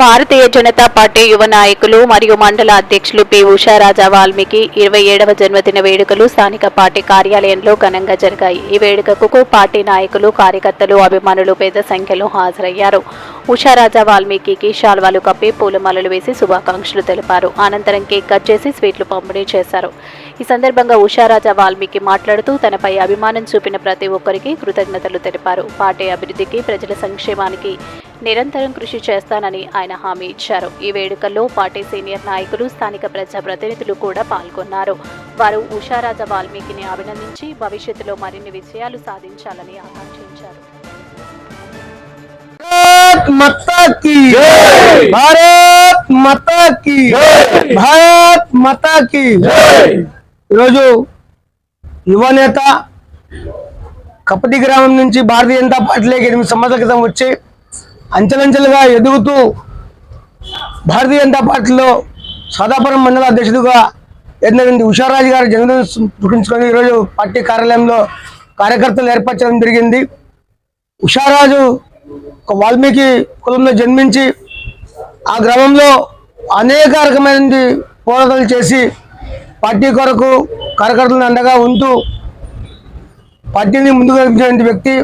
Bharatiya Janata party యువ నాయకులు మరియు మండల అధ్యక్షులు పి. ఉషారాజా వాల్మీకి ఇరవై ఏడవ జన్మదిన వేడుకలు స్థానిక పార్టీ కార్యాలయంలో ఘనంగా జరిగాయి. ఈ వేడుకకు పార్టీ నాయకులు కార్యకర్తలు అభిమానులు పెద్ద సంఖ్యలో హాజరయ్యారు. ఉషారాజా వాల్మీకి శాల్వాలు కప్పి పూలమాలలు వేసి శుభాకాంక్షలు తెలిపారు. అనంతరం కేక్ కట్ చేసి స్వీట్లు పంపిణీ చేశారు. ఈ సందర్భంగా ఉషారాజా వాల్మీకి మాట్లాడుతూ తనపై అభిమానం చూపిన ప్రతి ఒక్కరికి కృతజ్ఞతలు తెలిపారు. పార్టీ అభివృద్ధికి ప్రజల సంక్షేమానికి నిరంతరం కృషి చేస్తానని ఆయన హామీ ఇచ్చారు. ఈ వేడుకల్లో పార్టీ సీనియర్ నాయకులు స్థానిక ప్రజాప్రతినిధులు కూడా పాల్గొన్నారు. వారు ఉషారాజ వాల్మీకిని అభినందించి భవిష్యత్తులో మరిన్ని విజయాలు సాధించాలని ఆకాంక్షించారు. ఈరోజు యువ నేత కపటి గ్రామం నుంచి భారతీయ జనతా పార్టీలోకి ఎనిమిది సంవత్సరాల క్రితం వచ్చి అంచెలంచెలుగా ఎదుగుతూ భారతీయ జనతా పార్టీలో సాదాపురం మండల అధ్యక్షుడిగా ఎన్నటువంటి ఉషారాజు గారి జన్మదిన పుట్టించుకొని ఈరోజు పార్టీ కార్యాలయంలో కార్యకర్తలు ఏర్పరచడం జరిగింది. ఉషారాజు ఒక వాల్మీకి కులంలో జన్మించి ఆ గ్రామంలో అనేక రకమైన పోరాటాలు చేసి పార్టీ కొరకు కార్యకర్తలను అండగా ఉంటూ పార్టీని ముందుకు వ్యక్తి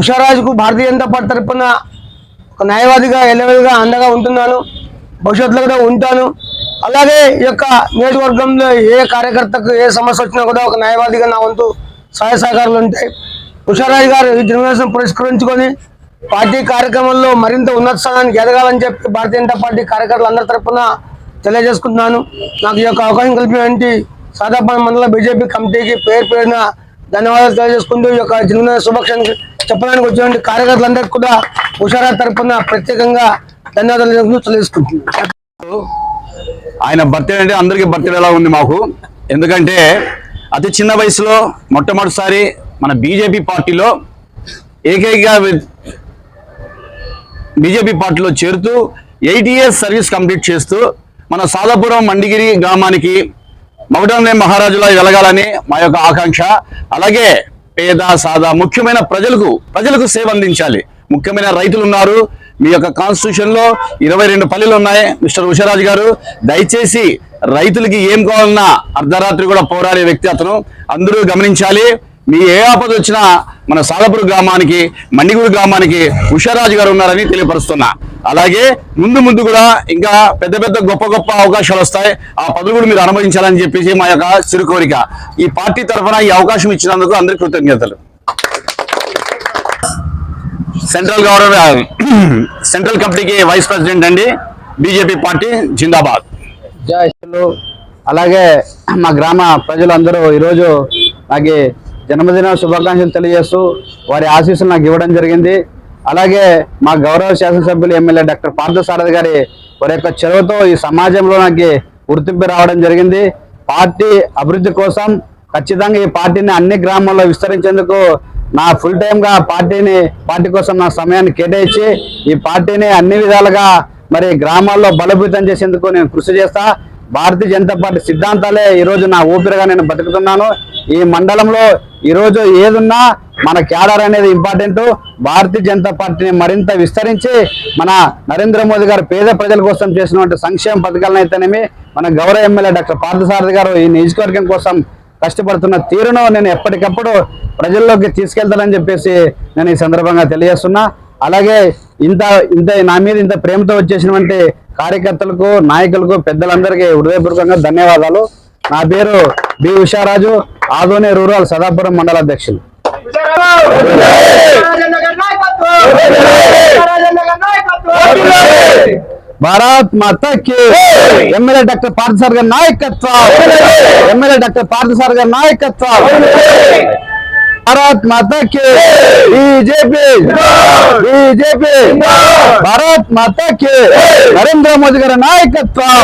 ఉషారాజుకు భారతీయ జనతా పార్టీ తరఫున ఒక న్యాయవాదిగా ఎల్లవెల్గా అండగా ఉంటున్నాను భవిష్యత్తులో కూడా ఉంటాను. అలాగే ఈ యొక్క నియోజకవర్గంలో ఏ కార్యకర్తకు ఏ సమస్య వచ్చినా కూడా ఒక న్యాయవాదిగా నా వంతు సహాయ సహకారాలు ఉంటాయి. ఉషారాజు గారు ఈ జన్మదినం పురస్కరించుకొని పార్టీ కార్యక్రమంలో మరింత ఉన్నత స్థానానికి ఎదగాలని చెప్పి భారతీయ జనతా పార్టీ కార్యకర్తలు అందరి తరఫున తెలియజేసుకుంటున్నాను. నాకు ఈ యొక్క అవకాశం కల్పినటువంటి సాదాపణ మండల బీజేపీ కమిటీకి పేరు పేరున ధన్యవాదాలు తెలియజేసుకుంటూ ఈ యొక్క జన్మదిన శుభాకాంక్షలు చెప్పడానికి వచ్చినటువంటి కార్యకర్తలందరికీ కూడా హుషారా తరఫున ప్రత్యేకంగా ధన్యవాదాలు తెలుసుకుంటున్నాను ఆయన బర్త్డే అంటే అందరికీ బర్త్డే ఎలా ఉంది మాకు. ఎందుకంటే అతి చిన్న వయసులో మొట్టమొదటిసారి మన బీజేపీ పార్టీలో ఏకైక బీజేపీ పార్టీలో చేరుతూ ఎయిట్ ఇయర్స్ సర్వీస్ కంప్లీట్ చేస్తూ మన సాదాపురం మండిగిరి గ్రామానికి మగడంనే మహారాజులా వెలగాలని మా యొక్క ఆకాంక్ష. అలాగే పేద సాదా ముఖ్యమైన ప్రజలకు ప్రజలకు సేవ అందించాలి. ముఖ్యమైన రైతులు ఉన్నారు. మీ యొక్క కాన్స్టిట్యూషన్లో ఇరవై రెండు పల్లెలు ఉన్నాయి మిస్టర్ ఉషరాజు గారు. దయచేసి రైతులకి ఏం కావాలన్నా అర్ధరాత్రి కూడా పోరాడే వ్యక్తి అతను. అందరూ గమనించాలి. మీ ఏ ఆపద వచ్చినా మన సాదపూర్ గ్రామానికి మండిగూరు గ్రామానికి ఉషారాజు గారు ఉన్నారని తెలియపరుస్తున్నా. అలాగే ముందు ముందు కూడా ఇంకా పెద్ద పెద్ద గొప్ప గొప్ప అవకాశాలు వస్తాయి. ఆ పదవులు కూడా మీరు అనుభవించాలని చెప్పేసి మా యొక్క చిరు కోరిక ఈ పార్టీ తరఫున ఈ అవకాశం ఇచ్చినందుకు అందరికీ కృతజ్ఞతలు. సెంట్రల్ గవర్నమెంట్ సెంట్రల్ కమిటీకి వైస్ ప్రెసిడెంట్ అండి బీజేపీ పార్టీ జిందాబాద్. అలాగే మా గ్రామ ప్రజలందరూ ఈరోజు నాకు జన్మదిన శుభాకాంక్షలు తెలియజేస్తూ వారి ఆశీస్సులు నాకు ఇవ్వడం జరిగింది. అలాగే మా గౌరవ శాసనసభ్యులు ఎమ్మెల్యే డాక్టర్ పార్థసారథి గారి వారి యొక్క చొరవతో ఈ సమాజంలో నాకు గుర్తింపు రావడం జరిగింది. పార్టీ అభివృద్ధి కోసం ఖచ్చితంగా ఈ పార్టీని అన్ని గ్రామాల్లో విస్తరించేందుకు నా ఫుల్ టైంగా పార్టీని పార్టీ కోసం నా సమయాన్ని కేటాయించి ఈ పార్టీని అన్ని విధాలుగా మరి గ్రామాల్లో బలోపేతం చేసేందుకు నేను కృషి చేస్తా. భారతీయ జనతా పార్టీ సిద్ధాంతాలే ఈరోజు నా ఊపిరిగా నేను బతుకుతున్నాను. ఈ మండలంలో ఈరోజు ఏదున్నా మన క్యాడర్ అనేది ఇంపార్టెంట్ భారతీయ జనతా పార్టీని మరింత విస్తరించి మన నరేంద్ర మోదీ గారు పేద ప్రజల కోసం చేసినటువంటి సంక్షేమ పథకాలను అయితేనేమి మన గౌరవ ఎమ్మెల్యే డాక్టర్ పార్థసారథి గారు ఈ నియోజకవర్గం కోసం కష్టపడుతున్న తీరును నేను ఎప్పటికప్పుడు ప్రజల్లోకి తీసుకెళ్తానని చెప్పేసి నేను ఈ సందర్భంగా తెలియజేస్తున్నా. అలాగే ఇంత ఇంత నా మీద ఇంత ప్రేమతో వచ్చేసినటువంటి కార్యకర్తలకు నాయకులకు పెద్దలందరికీ హృదయపూర్వకంగా ధన్యవాదాలు. నా పేరు బి ఉషారాజు. ఆదోనే రూరల్ సదాపురం మండల అధ్యక్షులు. భారత్ మాతా ఎమ్మెల్యే డాక్టర్ పార్థసార్ గారి నాయకత్వం. ఎమ్మెల్యే డాక్టర్ పార్థసార్ గారి నాయకత్వం. భారత్ మాతా బీజేపీ. బీజేపీ. భారత్ మాతా నరేంద్ర మోదీ గారి నాయకత్వం.